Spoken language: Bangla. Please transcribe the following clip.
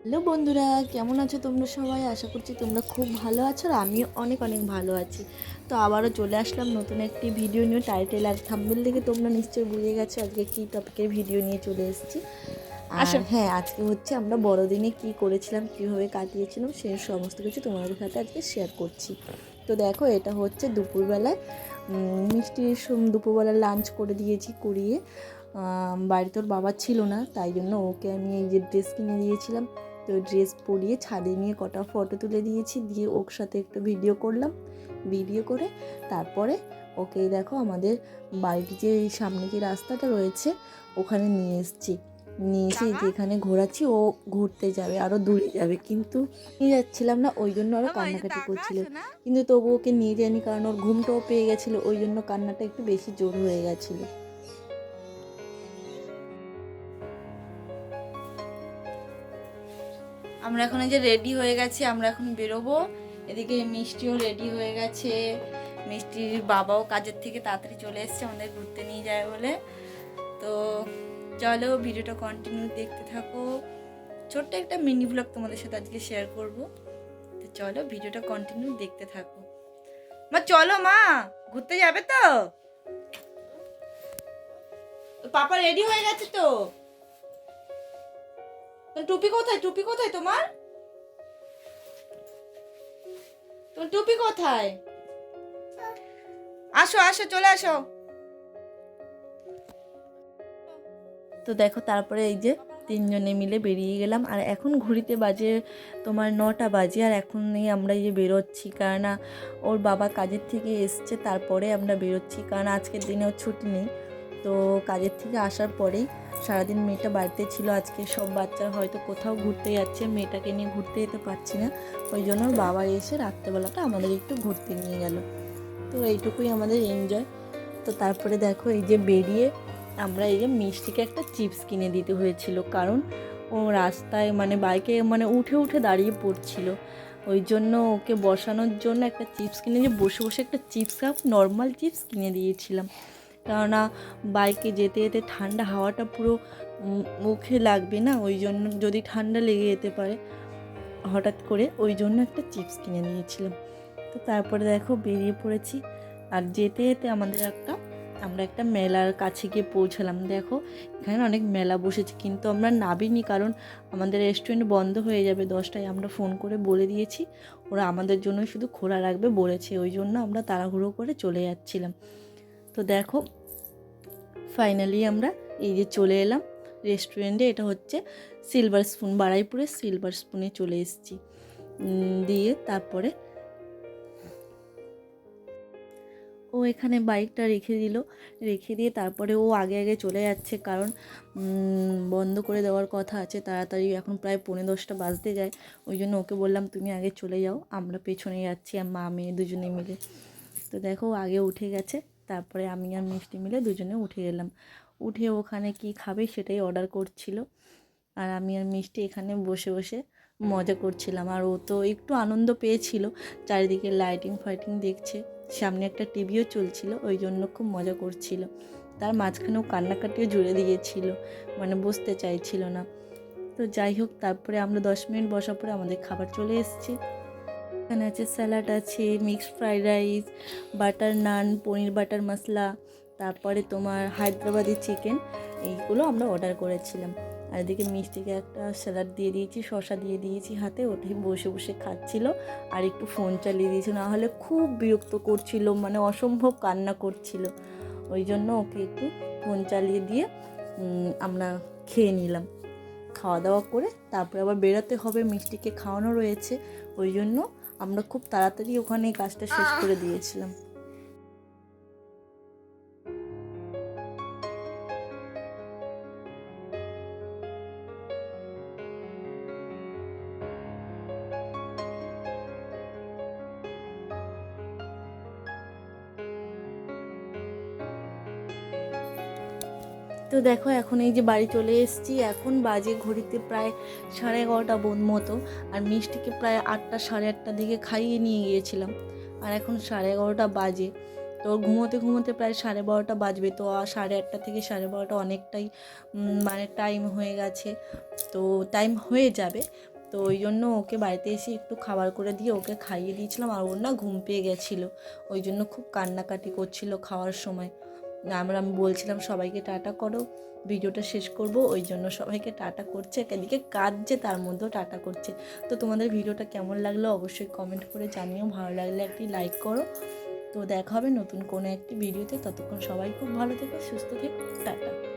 হ্যালো বন্ধুরা কেমন আছো তোমরা সবাই? আশা করছি তোমরা খুব ভালো আছো আর আমিও অনেক অনেক ভালো আছি। তো আবারও চলে আসলাম নতুন একটি ভিডিও নিয়ে। টাইটেল আর থাম্বেল দেখে তোমরা নিশ্চয়ই বুঝে গেছো আজকে কী টপিকের ভিডিও নিয়ে চলে এসেছি। আর হ্যাঁ আজকে হচ্ছে আমরা বড়দিনে কি করেছিলাম কীভাবে কাটিয়েছিলাম সেই সমস্ত কিছু তোমাদের সাথে আজকে শেয়ার করছি। তো দেখো এটা হচ্ছে দুপুরবেলায় উম, মিষ্টির দুপুরবেলা লাঞ্চ করে দিয়েছি করিয়ে আম, বাড়িতে ওর বাবা ছিল না তাই জন্য ওকে আমি এই যে ড্রেস কিনে দিয়েছিলাম। তো ড্রেস পরিয়ে ছাদে নিয়ে কটা ফটো তুলে দিয়েছি দিয়ে ওর সাথে একটু ভিডিও করলাম। ভিডিও করে তারপরে ওকে দেখো আমাদের বাড়ির যে এই সামনে যে রাস্তাটা রয়েছে ওখানে নিয়ে এসেছি। নিয়ে এসে যেখানে ঘোরাচ্ছি ও ঘুরতে যাবে আরও দূরে যাবে। কিন্তু নিয়ে যাচ্ছিলাম না ওই জন্য আরও কান্নাকাটি করছিল। কিন্তু তবু ওকে নিয়ে যায়নি কারণ ওর ঘুমটাও পেয়ে গেছিল ওই জন্য কান্নাটা একটু বেশি জোর হয়ে গেছিল। আমরা এখন এই যে রেডি হয়ে গেছি, আমরা এখন বেরোবো। এদিকে মিষ্টিও রেডি হয়ে গেছে। মিষ্টির বাবাও কাজের থেকে তাড়াতাড়ি চলে এসছে, আমাদের ঘুরতে নিয়ে যায় বলে। তো চলো ভিডিওটা কন্টিনিউ দেখতে থাকো। ছোট্ট একটা মিনি ব্লগ তোমাদের সাথে আজকে শেয়ার করব। তো চলো ভিডিওটা কন্টিনিউ দেখতে থাকো। মা, চলো মা, ঘুরতে যাবে তো? পাপা রেডি হয়ে গেছে তো তো? টুপি কোথায়? টুপি কোথায় তোমার? তোমার টুপি কোথায়? আসো আসো, চলে আসো। তো দেখো, তারপরে এই যে তিনজনে মিলে বেরিয়ে গেলাম। আর এখন ঘড়িতে বাজে তোমার নটা বাজে, আর এখন এই আমরা এই যে বেরোচ্ছি। কারণ ওর বাবা কাজের থেকে এসছে, তারপরে আমরা বেরোচ্ছি। কারণ আজকের দিনে ওর ছুটি নেই। তো কাজের থেকে আসার পরেই সারাদিন মেয়েটা বাড়িতে ছিল। আজকে সব বাচ্চারা হয়তো কোথাও ঘুরতে যাচ্ছে, মেয়েটাকে নিয়ে ঘুরতে যেতে পারছি না। ওই জন্য বাবা এসে রাত্রেবেলাটা আমাদের একটু ঘুরতে নিয়ে গেল। তো এইটুকুই আমাদের এনজয় তো তারপরে দেখো এই যে বেরিয়ে আমরা এই যে মিষ্টিকে একটা চিপস কিনে দিতে হয়েছিল। কারণ ও রাস্তায় মানে বাইকে মানে উঠে উঠে দাঁড়িয়ে পড়ছিল। ওই জন্য ওকে বসানোর জন্য একটা চিপস কিনে যে বসে বসে একটা চিপস, কাপ নর্মাল চিপস কিনে দিয়েছিলাম। কেননা বাইকে যেতে যেতে ঠান্ডা হাওয়াটা পুরো মুখে লাগবে না, ওই জন্য যদি ঠান্ডা লেগে যেতে পারে, হঠাৎ করে ওই জন্য একটা চিপস কিনে নিয়েছিলাম। তো তারপরে দেখো বেরিয়ে পড়েছি, আর যেতে যেতে আমাদের একটা, আমরা একটা মেলার কাছে গিয়ে পৌঁছালাম। দেখো, এখানে অনেক মেলা বসেছে, কিন্তু আমরা নাবিনি কারণ আমাদের রেস্টুরেন্ট বন্ধ হয়ে যাবে দশটায়, আমরা ফোন করে বলে দিয়েছি, ওরা আমাদের জন্য শুধু খোলা রাখবে বলেছে, ওই জন্য আমরা তাড়াহুড়ো করে চলে যাচ্ছিলাম। তো দেখো ফাইনালি আমরা এই যে চলে এলাম রেস্টুরেন্টে, এটা হচ্ছে সিলভার স্পুন, বারাইপুরের সিলভার স্পুনে চলে এসেছি। দিয়ে তারপরে ও এখানে বাইকটা রেখে দিল, রেখে দিয়ে তারপরে ও আগে আগে চলে যাচ্ছে কারণ বন্ধ করে দেওয়ার কথা আছে, তাড়াতাড়ি এখন প্রায় পৌনে দশটা বাজতে যায়, ওই জন্য ওকে বললাম, তুমি আগে চলে যাও, আমরা পেছনে যাচ্ছি, আর মা, মেয়ে দুজনে মিলে। তো দেখো আগে উঠে গেছে। তারপরে আমি আর মিষ্টি মিলে দুজনে উঠে গেলাম। উঠে ওখানে কি খাবে সেটাই অর্ডার করছিল। আর আমি আর মিষ্টি এখানে বসে বসে মজা করছিলাম। আর ও তো একটু আনন্দ পেয়েছিল। চারিদিকে লাইটিং ফাইটিং দেখছে। সামনে একটা টিভিও চলছিল, ওই জন্য খুব মজা করছিল। তার মাঝখানেও কান্নাকাটিও জুড়ে দিয়েছিল। মানে বসতে চাইছিল না। তো যাই হোক, তারপরে আমরা দশ মিনিট বসার পরে আমাদের খাবার চলে এসেছে। এখানে আছে স্যালাড আছে, mixed fried rice, butter naan, paneer butter masala, তারপরে তোমার হায়দ্রাবাদি চিকেন, এইগুলো আমরা অর্ডার করেছিলাম। আর এদিকে মিষ্টিকে একটা স্যালাড দিয়ে দিয়েছি, শসা দিয়ে দিয়েছি হাতে ওটাই বসে বসে খাচ্ছিল, আর একটু ফোন চালিয়ে দিয়েছিল না হলে খুব বিরক্ত করছিল মানে অসম্ভব কান্না করছিল। ওই জন্য ওকে একটু ফোন চালিয়ে দিয়ে আমরা খেয়ে নিলাম। খাওয়া দাওয়া করে তারপরে আবার বেরোতে হবে, মিষ্টিকে খাওয়ানো রয়েছে, ওই জন্য আমরা খুব তাড়াতাড়ি ওখানে কাজটা শেষ করে দিয়েছিলাম। তো দেখো, এখন এই যে বাড়ি চলে এসেছি। এখন বাজে ঘড়িতে প্রায় সাড়ে এগারোটা বোন মতো। আর মিষ্টিকে প্রায় আটটা, সাড়ে আটটার দিকে খাইয়ে নিয়ে গিয়েছিলাম। আর এখন সাড়ে এগারোটা বাজে। তো ঘুমোতে ঘুমোতে প্রায় সাড়ে বারোটা বাজবে। তো সাড়ে আটটা থেকে সাড়ে বারোটা অনেকটাই মানে টাইম হয়ে গেছে। তো টাইম হয়ে যাবে। তো ওই জন্য ওকে বাড়িতে এসে একটু খাবার করে দিয়ে ওকে খাইয়ে দিয়েছিলাম। আর ওর না ঘুম পেয়ে গেছিল। ওই জন্য খুব কান্নাকাটি করছিল খাওয়ার সময়। আমরা আমি বলছিলাম সবাইকে টাটা করো, ভিডিওটা শেষ করব, ওই জন্য সবাইকে টাটা করছে এদিকে কাঁদছে তার মধ্যেও টাটা করছে। তো তোমাদের ভিডিওটা কেমন লাগল অবশ্যই কমেন্ট করে জানিও, ভালো লাগলে একটি লাইক করো। তো দেখা হবে নতুন কোনো একটি ভিডিওতে, ততক্ষণ সবাই খুব ভালো থেকো, সুস্থ থেকো, টাটা।